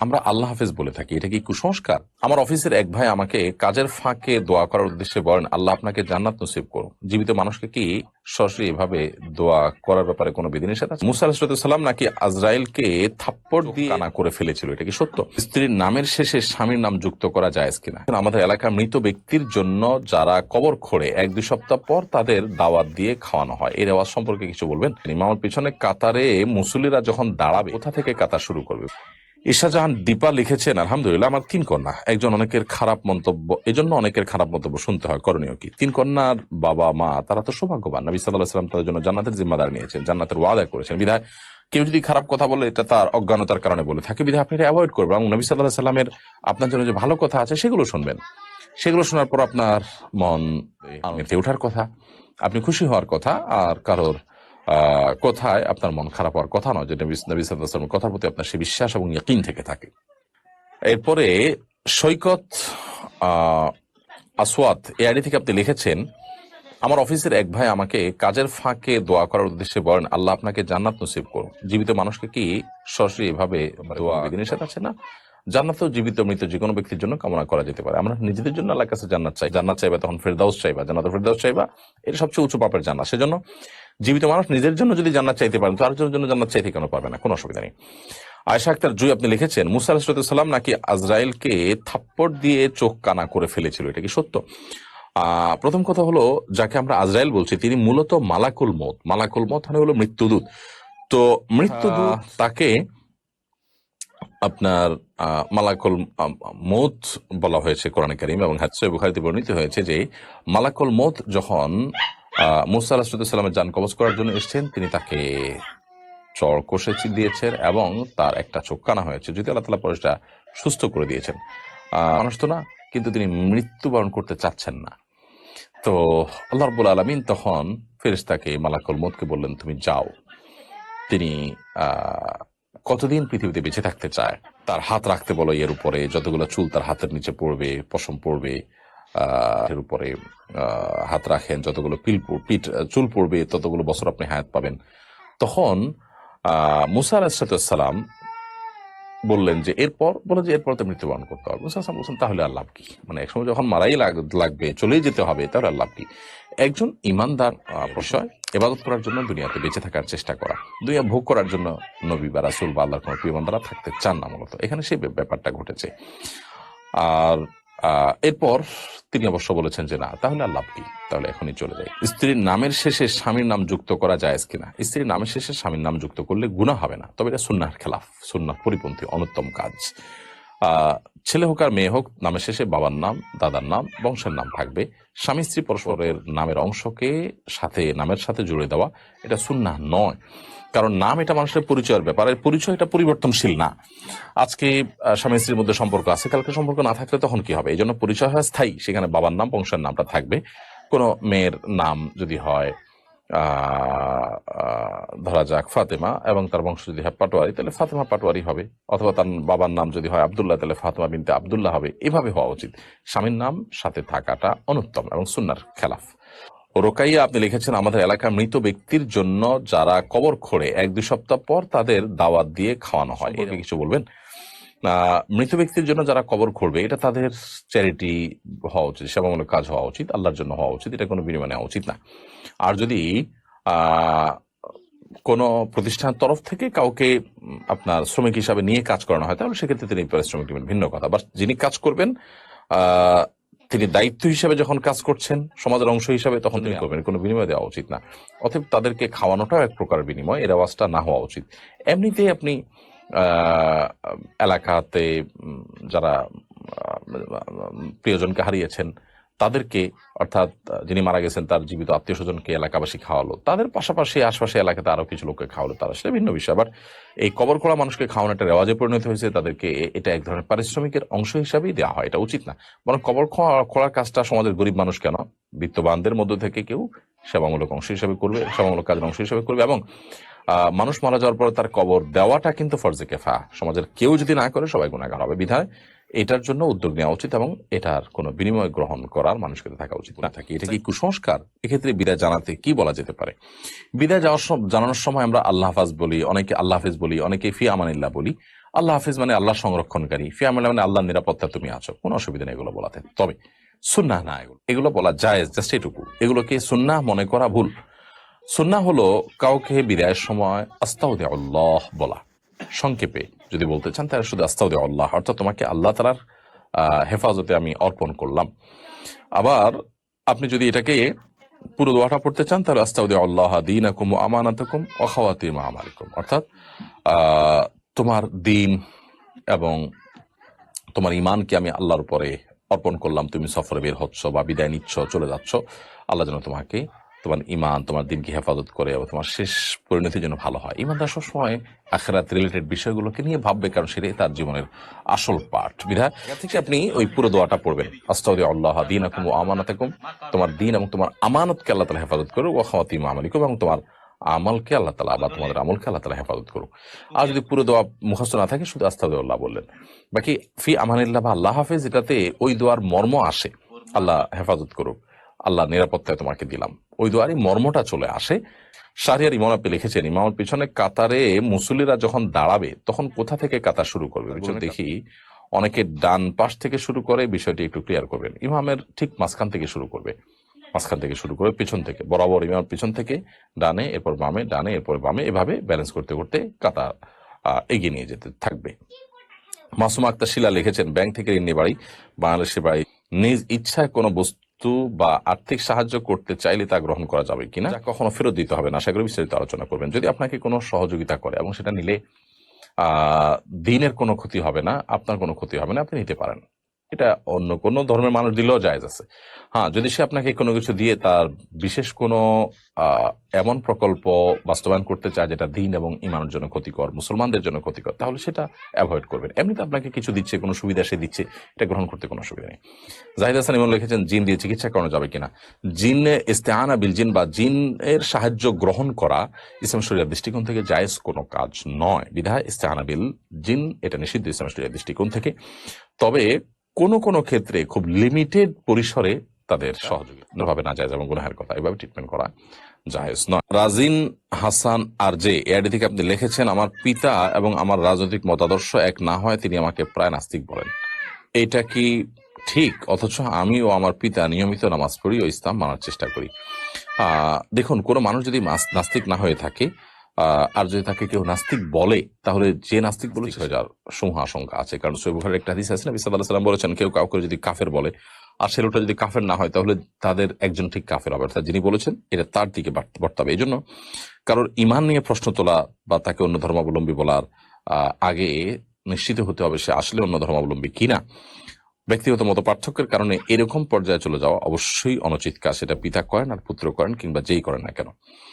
আমরা আল্লাহ হাফেজ বলে থাকি এটা কি কুসংস্কার? আমার অফিসের এক ভাই আমাকে কাজের ফাঁকে দোয়া করার উদ্দেশ্যে বলেন আল্লাহ আপনাকে জান্নাত নসিব করুন। জীবিত মানুষকে কি সরাসরি এভাবে দোয়া করার ব্যাপারে কোনো বিধিনিষেধ আছে? মুসা আলাহিসাল্লাম নাকি আজরাইলকে থাপ্পড় দিয়ে কানা করে ফেলেছিল এটা কি সত্য? স্ত্রীর নামের শেষে স্বামীর নাম যুক্ত করা যায় কিনা? আমাদের এলাকার মৃত ব্যক্তির জন্য যারা কবর খোড়ে এক দুই সপ্তাহ পর তাদের দাওয়াত দিয়ে খাওয়ানো হয়। এই রেওয়াজ সম্পর্কে কিছু বলবেন? ইমামের পিছনে কাতারে মুসল্লিরা যখন দাঁড়াবে কোথা থেকে কাতার শুরু করবে? ঈশা জাহান দীপা লিখেছেন, আলহামদুলিল্লাহ, আমার তিন কন্যা। একজন অনেকের খারাপ মন্তব্য, এজন্য অনেকের খারাপ মন্তব্য শুনতে হয়, করণীয় কি? তিন কন্যার বাবা, মা, তারা তো সৌভাগ্যবান। নবী সাল্লাহ সাল্লাম তাদের জন্য জান্নাতের জিম্মাদার নিয়েছেন, জান্নাতের ওয়াদা করেছেন। বিধায় কেউ যদি খারাপ কথা বলে, এটা তার অজ্ঞানতার কারণে বলে থাকে। বিধায় আপনি এটা অ্যাভয়েড করবেন এবং নবী সাল্লাহ সাল্লামের আপনার জন্য যে ভালো কথা আছে, সেগুলো শুনবেন। সেগুলো শোনার পর আপনার মন মেতে ওঠার কথা, আপনি খুশি হওয়ার কথা, আর কারোর কোথায় আপনার মন খারাপ হওয়ার কথা নয় যে নবী সাল্লাল্লাহু কথার প্রতি আপনার সে বিশ্বাস এবং ইয়কিন থেকে থাকে। এরপরে সৈকত আসওয়াত এই আইডি থেকে আপনি লিখেছেন আমার অফিসের এক ভাই আমাকে কাজের ফাঁকে দোয়া করার উদ্দেশ্যে বলেন আল্লাহ আপনাকে জান্নাত নসিব করুন। জীবিত মানুষকে কি সরাসরি এভাবে দোয়া আছে না? জান্নাত জীবিত মৃত যে কোনো ব্যক্তির জন্য কামনা করা যেতে পারে। আমরা নিজেদের জন্য আল্লাহর কাছে জান্নাত চাই। জান্নাত চাইবা তখন ফেরদাউস চাইবা জান্নাত ফেরদাউস চাইবা এটা সবচেয়ে উঁচু পাপের জান্নাত। সেজন্য জীবিত মানুষ নিজের জন্য যদি জান্নাত চাইতে পারেন তার জন্য জান্নাত চাইতে কেন পারবে না? কোনো অসুবিধা নেই। আয়সা আক্তার জুই আপনি লিখেছেন মুসা আলাহিসাল্লাম নাকি আজরাইলকে থাপ্পড় দিয়ে চোখ কানা করে ফেলেছিল? এটা কি সত্য? আহ প্রথম কথা হলো যাকে আমরা আজরাইল বলছি তিনি মূলত মালাকুল মত মালাকুল মত মানে হলো মৃত্যুদূত। তো মৃত্যুদূত তাকে আপনার মালাকুল মৌত বলা হয়েছে কোরআন করিম এবং হাদসে বুখারিতে বর্ণিত হয়েছে যে, মালাকুল মৌত যখন মুসা আলাহিসাল্লামের যান কবজ করার জন্য এসেছেন, তিনি তাকে চর কষে দিয়েছেন এবং তার একটা চোখ কানা হয়েছে। যদি আল্লাহ তালা পরিসটা সুস্থ করে দিয়েছেন। মানুষ তো না, কিন্তু তিনি মৃত্যুবরণ করতে চাচ্ছেন না। তো আল্লাহ রবুল আলমিন তখন ফেরেশতাকে মালাকুল মতকে বললেন, তুমি যাও। তিনি কতদিন পৃথিবীতে বেঁচে থাকতে চায়? তার হাত রাখতে বলো এর উপরে, যতগুলো চুল তার হাতের নিচে পড়বে, পশম পড়বে এর উপরে হাত রাখেন, যতগুলো পিল পিঠ, চুল পড়বে, ততগুলো বছর আপনি হায়াত পাবেন। তখন মুসা আলাহিসাল্লাম বললেন যে, এরপর, বলে যে, এরপর তো মৃত্যুবরণ করতে হবে। মুসা আসলাম বলছেন, তাহলে আর লাভ কি? মানে একসময় যখন মারাই লাগ- লাগবে, চলেই যেতে হবে, তাহলে আর লাভ কি? একজন ইমানদার বিষয় এবাদত করার জন্য দুনিয়াতে বেঁচে থাকার চেষ্টা করা। দুনিয়া ভোগ করার জন্য নবী বা রাসুল বা আল্লাহর কোনো প্রিয় বান্দারা থাকতে চান না মূলত। এখানে সেই ব্যাপারটা ঘটেছে। আর এরপর তিনি অবশ্য বলেছেন যে, না, তাহলে আর লাভ কি? তাহলে এখনই চলে যায় স্ত্রীর নামের শেষে স্বামীর নাম যুক্ত করা যায় কিনা? স্ত্রীর নামের শেষে স্বামীর নাম যুক্ত করলে গুণা হবে না। তবে এটা সুন্নার খেলাফ সুন্নার পরিপন্থী, অনুত্তম কাজ। ছেলে হোক আর মেয়ে হোক, নামের শেষে বাবার নাম, দাদার নাম, বংশের নাম থাকবে। স্বামী, স্ত্রী, পরস্পরের নামের অংশকে সাথে, নামের সাথে জুড়ে দেওয়া, এটা সুন্নাহ নয়। কারণ নাম এটা মানুষের পরিচয়ের ব্যাপার, আর পরিচয় এটা পরিবর্তনশীল না। আজকে স্বামী, স্ত্রীর মধ্যে সম্পর্ক আছে, কালকে সম্পর্ক না থাকলে তখন কি হবে? এই জন্য পরিচয় হয় স্থায়ী, সেখানে বাবার নাম, বংশের নামটা থাকবে। কোনো মেয়ের নাম যদি হয় ধরা যাক ফাতেমা এবং তার বংশ যদি হয় পাটোয়ারি তাহলে ফাতেমা পাটোয়ারি হবে। অথবা তার বাবার নাম যদি হয় আবদুল্লাহ তাহলে ফাতেমা বিনতে আবদুল্লাহ হবে। এভাবে হওয়া উচিত। স্বামীর নাম সাথে থাকাটা অনুত্তম এবং সুন্নার খেলাফ। রোকাইয়া আপনি লিখেছেন আমাদের এলাকার মৃত ব্যক্তির জন্য যারা কবর খোড়ে এক দুই সপ্তাহ পর তাদের দাওয়াত দিয়ে খাওয়ানো হয়। এটা কিছু বলবেন? মৃত ব্যক্তির জন্য যারা কবর খুঁড়বে এটা তাদের চ্যারিটি হওয়া উচিত সেবামূলক কাজ হওয়া উচিত আল্লাহর জন্য হওয়া উচিত এটা কোনো বিনিময় নেওয়া উচিত না। আর যদি কোনো প্রতিষ্ঠান তরফ থেকে কাউকে আপনার শ্রমিক হিসাবে নিয়ে কাজ করানো হয় তাহলে সেক্ষেত্রে তিনি পারিশ্রমিক নেবেন ভিন্ন কথা। বাট যিনি কাজ করবেন তিনি দায়িত্ব হিসাবে যখন কাজ করছেন সমাজের অংশ হিসাবে তখন তিনি করবেন কোনো বিনিময় দেওয়া উচিত না। অতএব তাদেরকে খাওয়ানোটাও এক প্রকার বিনিময় এর আওয়াজটা না হওয়া উচিত। এমনিতেই আপনি এলাকাতে যারা প্রিয়জনকে হারিয়েছেন, তাদেরকে, অর্থাৎ, যিনি মারা গেছেন, তার জীবিত আত্মীয় স্বজনকে এলাকাবাসী খাওয়ালো। তাদের পাশাপাশি আশপাশে এলাকাতে আরও কিছু লোককে খাওয়ালো। তারা সেটা ভিন্ন বিষয়। আবার এই কবর করা মানুষকে খাওয়ানো একটা রেওয়াজে পরিণত হয়েছে। তাদেরকে এটা এক ধরনের পারিশ্রমিকের অংশ হিসাবেই দেওয়া হয়। এটা উচিত না। বরং কবর খোঁড়ার কাজটা সমাজের গরিব মানুষ কেন? বিত্তবানদের মধ্য থেকে কেউ সেবামূলক অংশ হিসাবে করবে, সেবামূলক কাজের অংশ হিসাবে করবে। এবং মানুষ মারা যাওয়ার পর তার কবর দেওয়াটা কিন্তু ফরজে কেফা। সমাজের কেউ যদি না করে, সবাই গুণাগার হবে। বিধায় এটার জন্য উদ্যোগ নেওয়া উচিত এবং এটার কোনো বিনিময় গ্রহণ করার মানুষকে থাকা উচিত না। থাকে এটা কি কুসংস্কার? এক্ষেত্রে বিদায় জানাতে কি বলা যেতে পারে? বিদায় যাওয়ার জানানোর সময় আমরা আল্লাহ হাফাজ বলি, অনেকে আল্লাহ হাফিজ বলি, অনেকে ফি আমানিল্লাহ বলি। আল্লাহ হাফিজ মানে আল্লাহ সংরক্ষণকারী। ফিয়ামাল মানে আল্লাহ নিরাপত্তা তুমি আছো। কোনো অসুবিধা নেই এগুলো বলাতে। তবে সুন্নাহ না এগুলো। এগুলো বলা যায় জাস্ট এটুকু। এগুলোকে সুন্নাহ মনে করা ভুল। সুন্নাহ হলো কাউকে বিদায়ের সময় আস্তাউদে আল্লাহ বলা। সংক্ষেপে যদি বলতে চান, তাহলে শুধু আস্তাউদে আল্লাহ অর্থাৎ তোমাকে আল্লাহ তালার হেফাজতে আমি অর্পণ করলাম। আবার আপনি যদি এটাকে পুরো দোয়াটা পড়তে চান, তাহলে আস্তাউদে আল্লাহ দিন আকুম আমানাতকুম অখাওয়াতিম আমালিকুম। অর্থাৎ তোমার দিন এবং তোমার ইমানকে আমি আল্লাহর পরে অর্পণ করলাম। তুমি সফরে বের হচ্ছ বা বিদায় নিচ্ছ, চলে যাচ্ছ। আল্লাহ যেন তোমাকে তোমার ইমান তোমার দিনকে হেফাজত করে এবং তোমার শেষ পরিণতির জন্য ভালো হয়। ইমানদার সবসময় আখেরাত রিলেটেড বিষয়গুলোকে নিয়ে ভাববে, কারণ সেটাই তার জীবনের আসল পাঠ বিধা থেকে আপনি ওই পুরো দোয়াটা পড়বেন। আস্তাউদি আল্লাহ দিন আকুম ও আমানাতাকুম। তোমার দিন এবং তোমার আমানতকে আল্লাহ তালা হেফাজত করুক। ও খাওয়াতিম আমালিকুম এবং তোমার আমলকে আল্লাহ তালা বা তোমাদের আমলকে আল্লাহ তালা হেফাজত করুক। আর যদি পুরো দোয়া মুখস্থ না থাকে, শুধু আস্তাউদ্দাহ বললেন। বাকি ফি আমানিল্লাহ বা আল্লাহ হাফেজ, এটাতে ওই দোয়ার মর্ম আসে। আল্লাহ হেফাজত করুক। আল্লাহ নিরাপত্তায় তোমাকে দিলাম। ওই দোয়ারই মর্মটা চলে আসে। শাহরিয়ার ইমাম আপনি লিখেছেন ইমামের পিছনে কাতারে মুসল্লিরা যখন দাঁড়াবে তখন কোথা থেকে কাতার শুরু করবে? দেখি অনেকে ডান পাশ থেকে শুরু করে বিষয়টি একটু ক্লিয়ার করবেন। ইমামের ঠিক মাঝখান থেকে শুরু করবে। মাঝখান থেকে শুরু করে পিছন থেকে বরাবর ইমাম পিছন থেকে ডানে এরপর বামে ডানে এরপর বামে এভাবে ব্যালেন্স করতে করতে কাতার আহ, এগিয়ে নিয়ে যেতে থাকবে। মাসুম আক্তার শিলা লিখেছেন ব্যাংক থেকে ঋণ নিয়ে বাড়ি বাংলাদেশের বাড়ি নিজ ইচ্ছায় কোনো বস্তু বা আর্থিক সাহায্য করতে চাইলে তা গ্রহণ করা যাবে কিনা কখনো ফেরত দিতে হবে না। সেগুলো করি বিস্তারিত আলোচনা করবেন। যদি আপনাকে কোনো সহযোগিতা করে এবং সেটা নিলে আহ দিনের কোনো ক্ষতি হবে না আপনার কোনো ক্ষতি হবে না আপনি নিতে পারেন। এটা অন্য কোনো ধর্মের মানুষ দিলেও জায়েজ আছে। হ্যাঁ যদি সে আপনাকে কোনো কিছু দিয়ে তার বিশেষ কোনো এমন প্রকল্প বাস্তবায়ন করতে চায় যেটা দিন এবং ইমানের জন্য ক্ষতিকর, মুসলমানদের জন্য ক্ষতিকর, তাহলে সেটা অ্যাভয়েড করবেন। এমনিতে আপনাকে কিছু দিচ্ছে, কোনো সুবিধা সে দিচ্ছে, এটা গ্রহণ করতে কোনো অসুবিধা নেই। জাহিদ হাসান ইমন লিখেছেন, জিন দিয়ে চিকিৎসা করানো যাবে কিনা? জিন ইস্তেহানা বিল জিন বা জিনের সাহায্য গ্রহণ করা ইসলাম শরিয়ার দৃষ্টিকোণ থেকে জায়েজ কোনো কাজ নয়। বিধায় ইস্তেহানা বিল জিন, এটা নিষিদ্ধ ইসলাম শরিয়ার দৃষ্টিকোণ থেকে। তবে কোন কোন ক্ষেত্রে খুব লিমিটেড পরিসরে তাদের সহযোগিতাভাবে না যায় এবং গুনাহের কথা এভাবে ট্রিটমেন্ট করা জায়েজ নয়। রাজিন হাসান আর যে এআইডি থেকে আপনি লিখেছেন আমার পিতা এবং আমার রাজনৈতিক মতাদর্শ এক না হয় তিনি আমাকে প্রায় নাস্তিক বলেন। এটা কি ঠিক? অথচ আমি ও আমার পিতা নিয়মিত নামাজ পড়ি ও ইসলাম মানার চেষ্টা করি। দেখুন কোনো মানুষ যদি নাস্তিক না হয়ে থাকে আর যদি তাকে কেউ নাস্তিক বলে তাহলে যে নাস্তিক বলে হয়ে যাওয়ার সমূহ আশঙ্কা আছে। কারণ সৈবুখারের একটা হাদিস আছে না বিসাল্লাহ সাল্লাম বলেছেন কেউ কাউকে যদি কাফের বলে আর সে লোকটা যদি কাফের না হয় তাহলে তাদের একজন ঠিক কাফের হবে। অর্থাৎ যিনি বলেছেন এটা তার দিকে বর্তাবে। এই জন্য কারোর ইমান নিয়ে প্রশ্ন তোলা বা তাকে অন্য ধর্মাবলম্বী বলার আগে নিশ্চিত হতে হবে সে আসলে অন্য ধর্মাবলম্বী কিনা। ব্যক্তিগত মত পার্থক্যের কারণে এরকম পর্যায়ে চলে যাওয়া অবশ্যই অনুচিত কাজ সেটা পিতা করেন আর পুত্র করেন কিংবা যেই করেন না কেন।